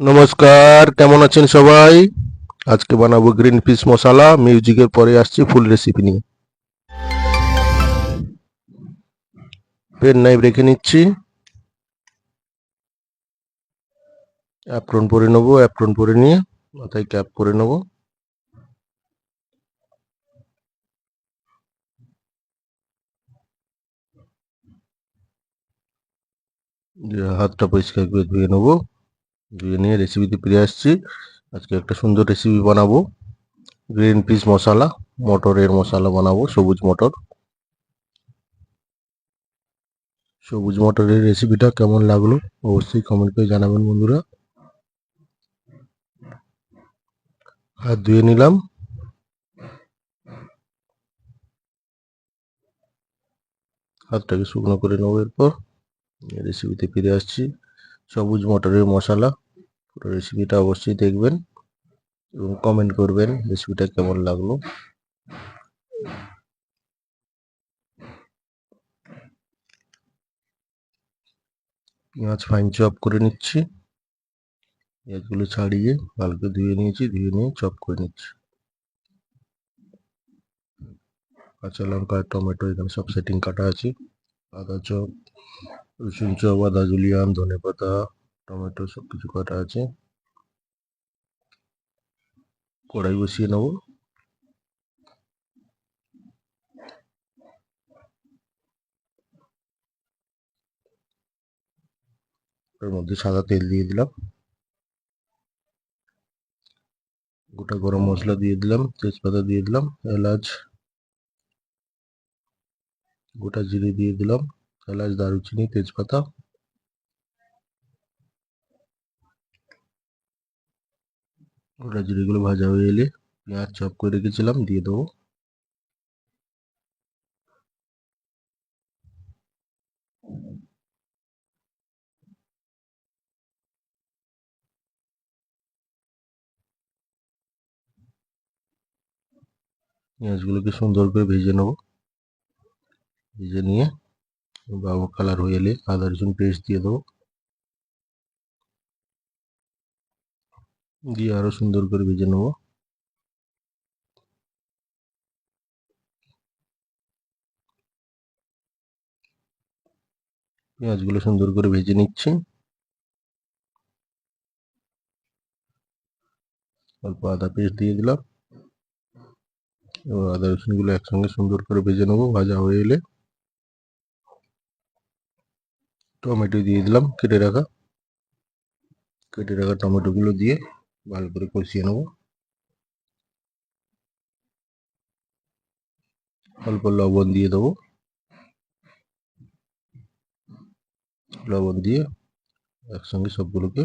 নমস্কার, কেমন আছেন সবাই? আজকে বানাবো গ্রিন পিস মশলা মিউজিকের পরে আসছি ফুল রেসিপি নিয়ে। পেন নাইফ রেখে নিচ্ছি। অ্যাপ্রন পরে নেব অ্যাপ্রন পরে নিয়ে মাথায় ক্যাপ পরে নেব। হাতটা পরিষ্কার করে ধুয়ে নেব। ধুয়ে নিয়ে রেসিপিতে ফিরে আসছি। আজকে একটা সুন্দর রেসিপি বানাবো। গ্রিন পিস মশলা মটরের মশলা বানাবো, সবুজ মটর। সবুজ মটরের রেসিপিটা কেমন লাগল অবশ্যই কমেন্ট করে জানাবেন বন্ধুরা। হাত ধুয়ে নিলাম। হাতটাকে শুকনো করে নেব এরপর। রেসিপিতে ফিরে আসছি। সবুজ মটরের মশলা, পুরো রেসিপিটা অবশ্যই দেখবেন এবং কমেন্ট করবেন রেসিপিটা কেমন লাগল। পেঁয়াজ ফাইন চপ করে নিচ্ছি। পেঁয়াজগুলো ছাড়িয়ে ভালো ধুয়ে নিয়েছি, ধুয়ে নিয়ে চপ করে নিচ্ছি। কাঁচা লঙ্কা, টমেটো, এখানে সব সেটিং কাটা আছে। আদা চপ রসুন চপ আদা জুলিয়ান ধনে পাতা, টমেটো সব কিছু কাটা আছে। কড়াই বসিয়ে নেব। এর মধ্যে সাদা তেল দিয়ে দিলাম। গোটা গরম মশলা দিয়ে দিলাম, তেজপাতা দিয়ে দিলাম, এলাচ, গোটা জিরে দিয়ে দিলাম। এলাচ দারুচিনি, তেজপাতা। গোটা জিরেগুলো ভাজা হয়ে এলে পেঁয়াজ চপ করে রেখেছিলাম, দিয়ে দেবো। পেঁয়াজগুলোকে সুন্দর করে ভেজে নেব। ভেজে নিয়ে বাবু কালার হয়ে এলে আদা রসুন পেস্ট দিয়ে দেবো। দিয়ে আরও সুন্দর করে ভেজে নেব। পেঁয়াজগুলো সুন্দর করে ভেজে নিচ্ছি। অল্প আদা পেস্ট দিয়ে দিলাম। এবার আদা রসুনগুলো একসঙ্গে সুন্দর করে ভেজে নেব, ভাজা হয়ে এলে। টমেটো দিয়ে দিলাম, কেটে রাখা। কেটে রাখা টমেটোগুলো দিয়ে ভালো করে কষিয়ে নেব। অল্প লবণ দিয়ে দেবো। লবণ দিয়ে একসঙ্গে সবগুলোকে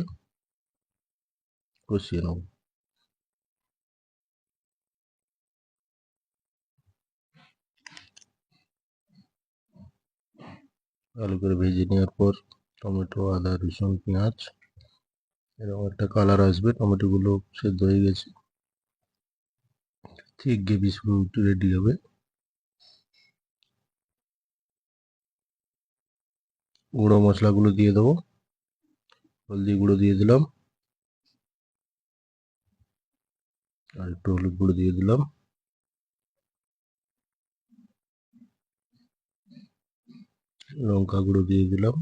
কষিয়ে নেব। ভালো করে ভেজে নেওয়ার পর টমেটো, আদা, রসুন, পেঁয়াজ, এরকম একটা কালার আসবে। টমেটোগুলো সেদ্ধ হয়ে গেছে। ঠিক গ্রেভি রেডি হবে। গুঁড়ো মশলাগুলো দিয়ে দেবো। হলদি গুঁড়ো দিয়ে দিলাম। আর একটু হলুদ গুঁড়ো দিয়ে দিলাম। লঙ্কা গুঁড়ো দিয়ে দিলাম।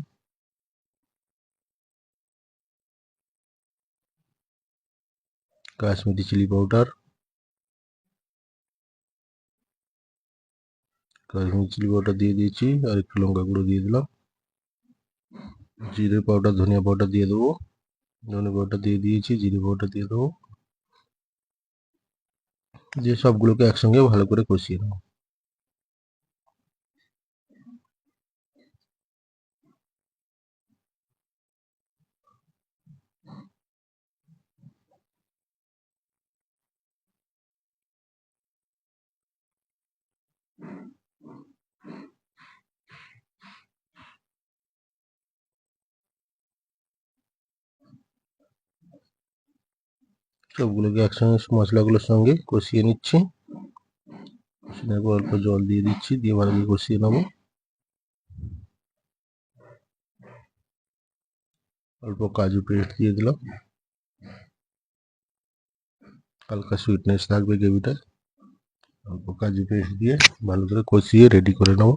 Kashmiri chilli powder. Kashmiri chilli powder দিয়ে দিয়েছি আর একটু লঙ্কা গুঁড়ো দিয়ে দিলাম। জিরে পাউডার, ধনিয়া পাউডার দিয়ে দেবো। ধনে পাউডার দিয়ে দিয়েছি, জিরে পাউডার দিয়ে দেবো। দিয়ে সবগুলোকে একসঙ্গে ভালো করে কষিয়ে নেব। সবগুলোকে একসঙ্গে মশলাগুলোর সঙ্গে কষিয়ে নিচ্ছি। কষিয়ে অল্প জল দিয়ে দিচ্ছি, দিয়ে ভালো দিয়ে কষিয়ে নেব। অল্প কাজু পেস্ট দিয়ে দিলাম। হালকা সুইটনেস থাকবে গ্রেভিটা অল্প কাজু পেস্ট দিয়ে ভালো করে কষিয়ে রেডি করে নেব।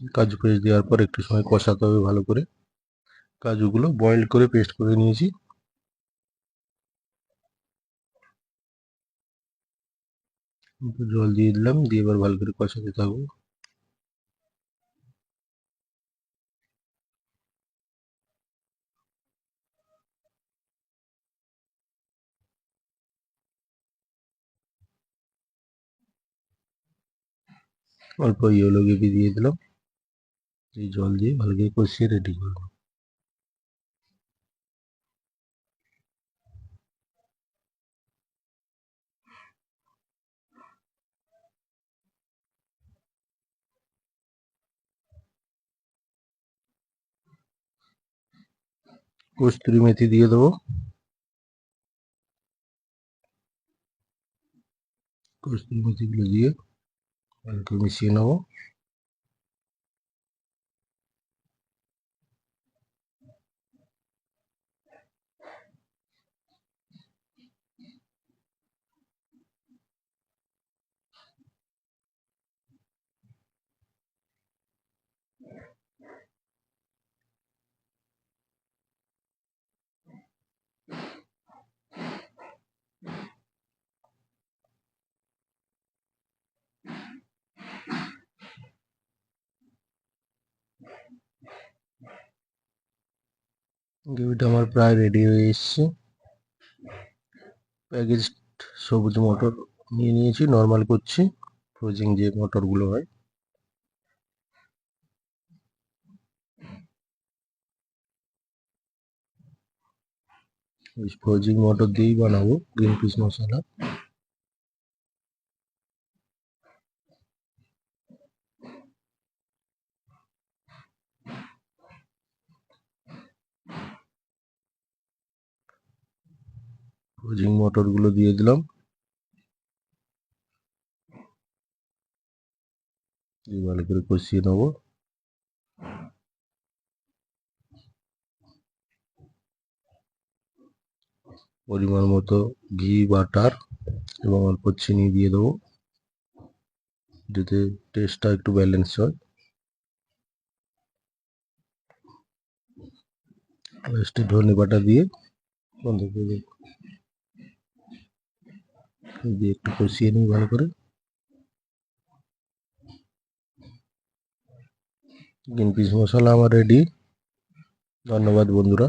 কাজু পেস্ট দেওয়ার পর একটু সময় কষাতে হবে ভালো করে। কাজুগুলো বয়েল করে পেস্ট করে নিয়েছি। জল দিয়ে দিলাম, দিয়ে এবার ভালো করে কষাতে থাকব অল্প ইয়েলো গ্রেভি দিয়ে দিলাম। এই জল দিয়ে ভালো করে কষিয়ে রেডি করব কস্তুরি মেথি দিয়ে দেবো কস্তুরি মেথিগুলো দিয়ে ভালো করে মিশিয়ে নেব গ্রেভিটা আমার প্রায় রেডি হয়ে এসছে। প্যাকেজ সবুজ মোটর নিয়ে নিয়েছি নর্মাল করছি ফ্রোজিং যে মোটরগুলো হয়। ফ্রোজিং মটর দিয়েই বানাবো গ্রিন পিস মশলা। ফ্রোজিং মটরগুলো দিয়ে দিলাম। দিয়ে ভালো করে কষিয়ে নেব। পরিমাণ মতো ঘি, বাটার এবং অল্প চিনি দিয়ে দেবো। যাতে টেস্টটা একটু ব্যালেন্স হয়। লাস্টে ধনে বাটা দিয়ে বন্ধ করে দেবো। দিয়ে একটু কষিয়ে নিই ভালো করে। গ্রিন পিস মশলা আমার রেডি ধন্যবাদ বন্ধুরা।